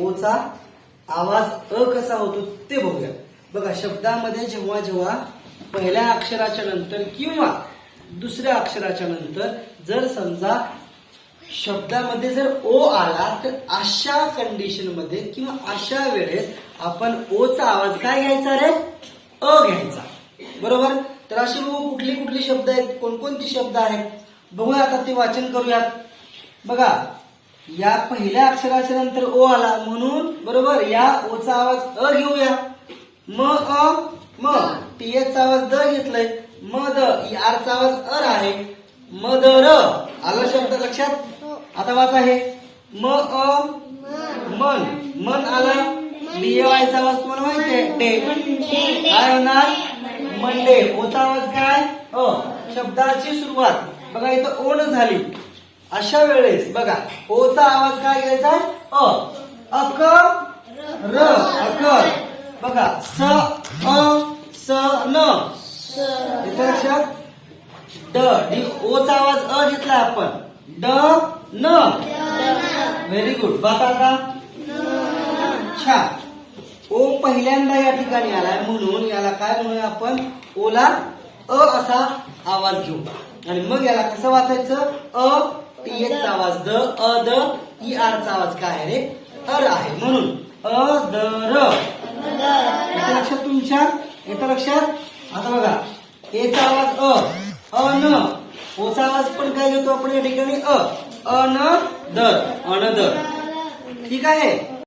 Ocha आवाज अ कसा होतो ते बघूया. बघा शब्दामध्ये जेव्हा जेव्हा पहिल्या अक्षराच्या नंतर किंवा दुसऱ्या अक्षराच्या नंतर जर समजा शब्दामध्ये जर ओ आला तर अशा कंडिशनमध्ये किंवा अशा वेळेस आपण ओचा आवाज काय घ्यायचा रे? अ घ्यायचा. बरोबर? तर अशी बघू कुठले कुठले शब्द आहेत? कोणकोणते शब्द आहेत? बघूया आता ते वाचन करूयात. बघा या पहिल्या अक्षराच्या नंतर ओ आला म्हणून बरोबर? या ओचा आवाज अ घेऊया. म अ म. टी चा आवाज द घेतलाय. म द. आर चा आवाज अर आहे. म द र. आला शब्द लक्षात? आता वाच आहे म अ मन. मन आला. डी वायचा आवाज तुम्हाला माहिती आहे. डे. काय होणार? मंडे. ओचा आवाज काय? अ. शब्दाची सुरुवात. बघा इथं ओण झाली. अशा वेळेस बघा ओचा आवाज काय घ्यायचा अ अक र अकर. बघा स अ स न. लक्षात? ड डी ओचा आवाज अ घेतला आपण. ड न. व्हेरी गुड बघा आता छान. ओ पहिल्यांदा या ठिकाणी आलाय म्हणून याला काय म्हणूया आपण? ओला अ असा आवाज घेऊ. आणि मग याला कसं वाचायचं? अ टी एच चा आवाज द अ द ई आर चा आवाज काय आहे रे? अर आहे. म्हणून अ द र. येतं लक्षात तुमच्या येतं लक्षात. आता बघा. ए चा आवाज अ अ न. ओचा आवाज पण काय घेतो आपण या ठिकाणी? अ अ न दर द. ठीक आहे?